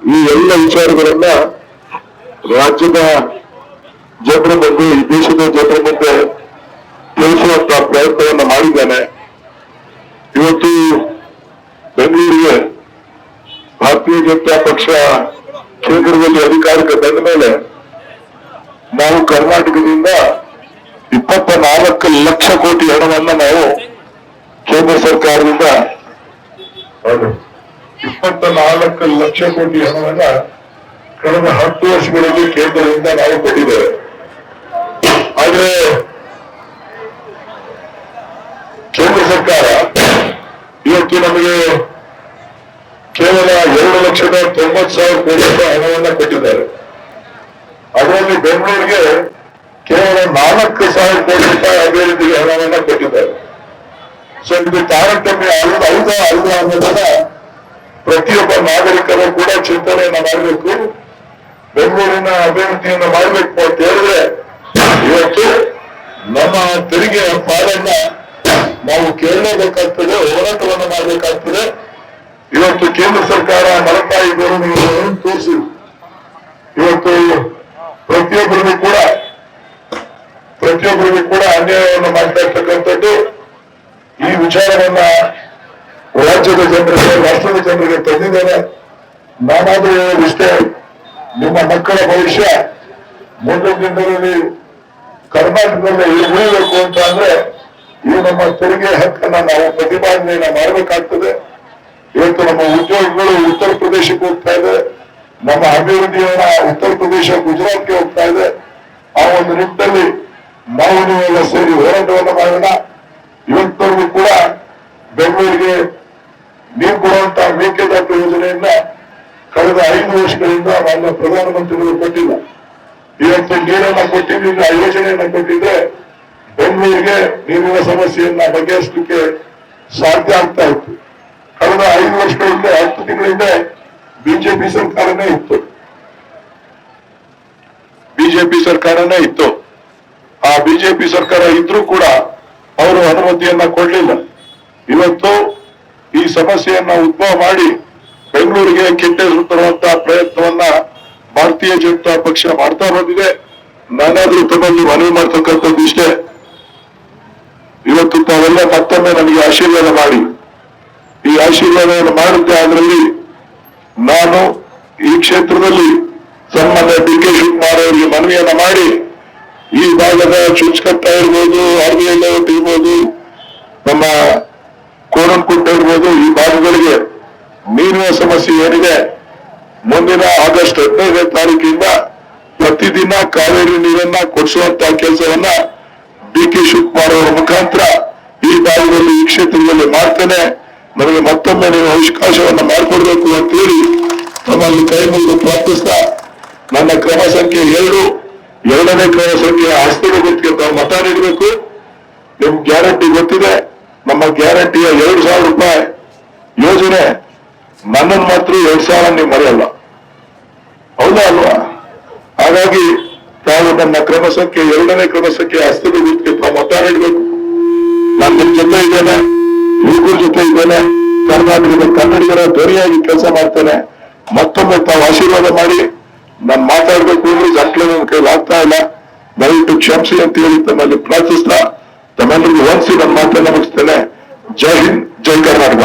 ಈ ಎಲ್ಲ ವಿಚಾರಗಳನ್ನ ರಾಜ್ಯದ ಜನರ ಮುಂದೆ ಈ ದೇಶದ ಜನರ ಮುಂದೆ ತಿಳಿಸುವಂತ ಪ್ರಯತ್ನವನ್ನ ಮಾಡಿದ್ದಾನೆ. ಇವತ್ತು ಬೆಂಗಳೂರಿಗೆ ಭಾರತೀಯ ಜನತಾ ಪಕ್ಷ ಕೇಂದ್ರದಲ್ಲಿ ಅಧಿಕಾರಕ್ಕೆ ಬಂದ ಮೇಲೆ ನಾವು ಕರ್ನಾಟಕದಿಂದ ಇಪ್ಪತ್ತ ನಾಲ್ಕು ಲಕ್ಷ ಕೋಟಿ ಹಣವನ್ನ ನಾವು ಕೇಂದ್ರ ಸರ್ಕಾರದಿಂದ ಹೌದು ಇಪ್ಪತ್ತ ನಾಲ್ಕು ಲಕ್ಷ ಕೋಟಿ ಹಣವನ್ನ ಕಳೆದ ಹತ್ತು ವರ್ಷಗಳಲ್ಲಿ ಕೇಂದ್ರದಿಂದ ನಾವು ಕೊಟ್ಟಿದ್ದೇವೆ. ಆದ್ರೆ ಕೇಂದ್ರ ಸರ್ಕಾರ ಇವತ್ತು ನಮಗೆ ಕೇವಲ ಎರಡು ಲಕ್ಷದ ತೊಂಬತ್ತು ಸಾವಿರ ಕೋಟಿ ರೂಪಾಯಿ ಹಣವನ್ನ ಕೊಟ್ಟಿದ್ದಾರೆ. ಅದರಲ್ಲಿ ಬೆಂಗಳೂರಿಗೆ ಕೇವಲ ನಾಲ್ಕು ಸಾವಿರ ಕೋಟಿ ರೂಪಾಯಿ ಅಭಿವೃದ್ಧಿಗೆ ಹಣವನ್ನ ಕೊಟ್ಟಿದ್ದಾರೆ. ಸೊ ಇದು ತಾರತಮ್ಯ ಐದು ಅಲ್ವಾ ಅನ್ನೋದನ್ನ ಪ್ರತಿಯೊಬ್ಬ ನಾಗರಿಕರು ಕೂಡ ಚಿಂತನೆಯನ್ನ ಮಾಡಬೇಕು. ಬೆಂಗಳೂರಿನ ಅಭಿವೃದ್ಧಿಯನ್ನು ಮಾಡಬೇಕು ಅಂತ ಹೇಳಿದ್ರೆ, ಇವತ್ತು ನಮ್ಮ ತೆರಿಗೆ ಪಾಲನ್ನ ನಾವು ಕೇಳಲೇಬೇಕಾಗ್ತದೆ, ಹೋರಾಟವನ್ನು ಮಾಡಬೇಕಾಗ್ತದೆ. ಇವತ್ತು ಕೇಂದ್ರ ಸರ್ಕಾರ ಇದ್ದರು ನೀವು ತೋರಿಸಿ ಇವತ್ತು ಪ್ರತಿಯೊಬ್ಬರಿಗೂ ಕೂಡ ಪ್ರತಿಯೊಬ್ಬರಿಗೂ ಕೂಡ ಅನ್ಯಾಯವನ್ನು ಮಾಡ್ತಾ ಇರ್ತಕ್ಕಂಥದ್ದು ಈ ವಿಚಾರವನ್ನ ರಾಜ್ಯದ ಜನರಿಗೆ ತಂದಿದ್ದೇನೆ ನಾನಾದ್ರೂ ಹೇಳೋದಿಷ್ಟೇ ನಿಮ್ಮ ಮಕ್ಕಳ ಭವಿಷ್ಯ ಮುಂದಿನ ದಿನಗಳಲ್ಲಿ ಕರ್ನಾಟಕದಲ್ಲಿ ಉಳಿಬೇಕು ಅಂತ ಅಂದ್ರೆ ಈ ನಮ್ಮ ತೆರಿಗೆ ಹಕ್ಕನ್ನ ನಾವು ಪ್ರತಿಪಾದನೆಯನ್ನ ಮಾಡಬೇಕಾಗ್ತದೆ. ಇವತ್ತು ನಮ್ಮ ಉದ್ಯೋಗಗಳು ಉತ್ತರ ಪ್ರದೇಶಕ್ಕೆ ಹೋಗ್ತಾ ಇದೆ. ನಮ್ಮ ಅಭಿವೃದ್ಧಿಯನ್ನ ಉತ್ತರ ಪ್ರದೇಶ ಗುಜರಾತ್ಗೆ ಹೋಗ್ತಾ ಇದೆ. ಆ ಒಂದು ನಿಟ್ಟಿನಲ್ಲಿ ನಾವು ನೀವೆಲ್ಲ ಸೇರಿ ಹೋರಾಟವನ್ನು ಮಾಡೋಣ. ಇವತ್ತವರೆಗೂ ಕೂಡ ಬೆಂಗಳೂರಿಗೆ ನೀರು ಕೊಡುವಂತ ಮೇಕೆದಾಟು ಯೋಜನೆಯನ್ನ ಕಳೆದ ಐದು ವರ್ಷಗಳಿಂದ ಮಾನ್ಯ ಪ್ರಧಾನಮಂತ್ರಿಗಳು ಕೊಟ್ಟಿಲ್ಲ. ಇವತ್ತು ನೀರನ್ನ ಕೊಟ್ಟಿದ್ದರಿಂದ ಆ ಯೋಜನೆಯನ್ನ ಕೊಟ್ಟಿದ್ರೆ ಬೆಂಗಳೂರಿಗೆ ನೀರಿನ ಸಮಸ್ಯೆಯನ್ನ ಬಗೆಹರಿಸಲಿಕ್ಕೆ ಸಾಧ್ಯ ಆಗ್ತಾ ಇತ್ತು. ಕಳೆದ ಐದು ವರ್ಷಗಳಿಂದ, ಹತ್ತು ತಿಂಗಳ ಹಿಂದೆ ಬಿಜೆಪಿ ಸರ್ಕಾರನೇ ಇತ್ತು. ಬಿಜೆಪಿ ಸರ್ಕಾರನೇ ಇತ್ತು. ಆ ಬಿಜೆಪಿ ಸರ್ಕಾರ ಇದ್ರೂ ಕೂಡ ಅವರು ಅನುಮತಿಯನ್ನ ಕೊಡ್ಲಿಲ್ಲ. ಇವತ್ತು ಈ ಸಮಸ್ಯೆಯನ್ನ ಉದ್ಭವ ಮಾಡಿ ಬೆಂಗಳೂರಿಗೆ ಕೆಟ್ಟ ಹೆಸರು ತರುವಂತ ಪ್ರಯತ್ನವನ್ನ ಭಾರತೀಯ ಜನತಾ ಪಕ್ಷ ಮಾಡ್ತಾ ಬಂದಿದೆ. ನಾನಾದ್ರೂ ತಮ್ಮಲ್ಲಿ ಮನವಿ ಮಾಡ್ತಕ್ಕಂಥದ್ದು ಇಷ್ಟೇ. ಇವತ್ತು ತಾವೆಲ್ಲ ಮತ್ತೊಮ್ಮೆ ನನಗೆ ಆಶೀರ್ವಾದ ಮಾಡಿ. ಈ ಆಶೀರ್ವಾದವನ್ನು ಮಾಡುತ್ತೆ ಅದರಲ್ಲಿ ನಾನು ಈ ಕ್ಷೇತ್ರದಲ್ಲಿ ಸನ್ಮಾನ್ಯ ಡಿ ಕೆ ಶಿವಕುಮಾರ್ ಅವರಿಗೆ ಮನವಿಯನ್ನ ಮಾಡಿ ಈ ಭಾಗದ ಚುಚ್ಕಟ್ಟ ಇರ್ಬೋದು ಲೇಔಟ್ ಇರ್ಬೋದು, ನಮ್ಮ ಕೋಣನ್ಕುಂಟ ಇರ್ಬೋದು ಈ ಭಾಗಗಳಿಗೆ ನೀರಿನ ಸಮಸ್ಯೆ ಏನಿದೆ, ಮುಂದಿನ ಆಗಸ್ಟ್ ಹದಿನೈದನೇ ತಾರೀಕಿಂದ ಪ್ರತಿದಿನ ಕಾವೇರಿ ನೀರನ್ನ ಕೊಡಿಸುವಂತ ಕೆಲಸವನ್ನ ಡಿ ಕೆ ಶಿವಕುಮಾರ್ ಅವರ ಮುಖಾಂತರ ಈ ಭಾಗದಲ್ಲಿ ಈ ಕ್ಷೇತ್ರದಲ್ಲಿ ಮಾಡ್ತೇನೆ. ನನಗೆ ಮತ್ತೊಮ್ಮೆ ನೀವು ಅವಕಾಶವನ್ನ ಮಾಡಿಕೊಡ್ಬೇಕು ಅಂತ ಹೇಳಿ ನಮ್ಮಲ್ಲಿ ಕೈ ಮುಗಿದು ಪ್ರಾರ್ಥಿಸ್ತಾ, ನನ್ನ ಕ್ರಮ ಸಂಖ್ಯೆ ಎರಡು, ಎರಡನೇ ಕ್ರಮ ಸಂಖ್ಯೆ ಆಸ್ತಿ ಗೊತ್ತಿಗೆ ಮತ ನೀಡಬೇಕು. ನಿಮ್ ಗ್ಯಾರಂಟಿ ಗೊತ್ತಿದೆ. ನಮ್ಮ ಗ್ಯಾರಂಟಿಯ ಎರಡು ಸಾವಿರ ರೂಪಾಯಿ ಯೋಜನೆ ನನ್ನನ್ನು ಮಾತ್ರ ಎರಡು ಸಾವಿರ ನೀವು ಮರೆಯಲ್ಲ. ಹೌದಾ ಅಲ್ವಾ? ಹಾಗಾಗಿ ತಾವು ನನ್ನ ಕ್ರಮ ಸಂಖ್ಯೆ ಎರಡನೇ ಕ್ರಮ ಸಂಖ್ಯೆ ಹಸ್ತದ ಗುರುತಿಗೆ ಮತ ನೀಡಬೇಕು. ನಾನು ನಿಮ್ ಜೊತೆ ಇದ್ದೇನೆ ಯುವಕರ ಜೊತೆ ಇದ್ದೇನೆ, ಕರ್ನಾಟಕದ ಕನ್ನಡಿಗರ ಧ್ವನಿಯಾಗಿ ಕೆಲಸ ಮಾಡ್ತೇನೆ. ಮತ್ತೊಮ್ಮೆ ತಾವು ಆಶೀರ್ವಾದ ಮಾಡಿ ನಾನು ಮಾತಾಡಬೇಕು ಅಂದ್ರೆ ಜಂಟ್ಲೆ ನನ್ನ ಕೈಲಿ ಆಗ್ತಾ ಇಲ್ಲ. ದಯವಿಟ್ಟು ಕ್ಷಮಿಸಿ ಅಂತ ಹೇಳಿ ತಮ್ಮಲ್ಲಿ ಪ್ರಾರ್ಥಿಸ್ತಾ ತಮ್ಮೆಲ್ಲರಿಗೂ ಹೊಂದಿಸಿ ನನ್ನ ಮಾತನ್ನ ಮುಗಿಸ್ತೇನೆ ಜೈ ಹಿಂದ್ ಜೈ ಕರ್ನಾಟಕ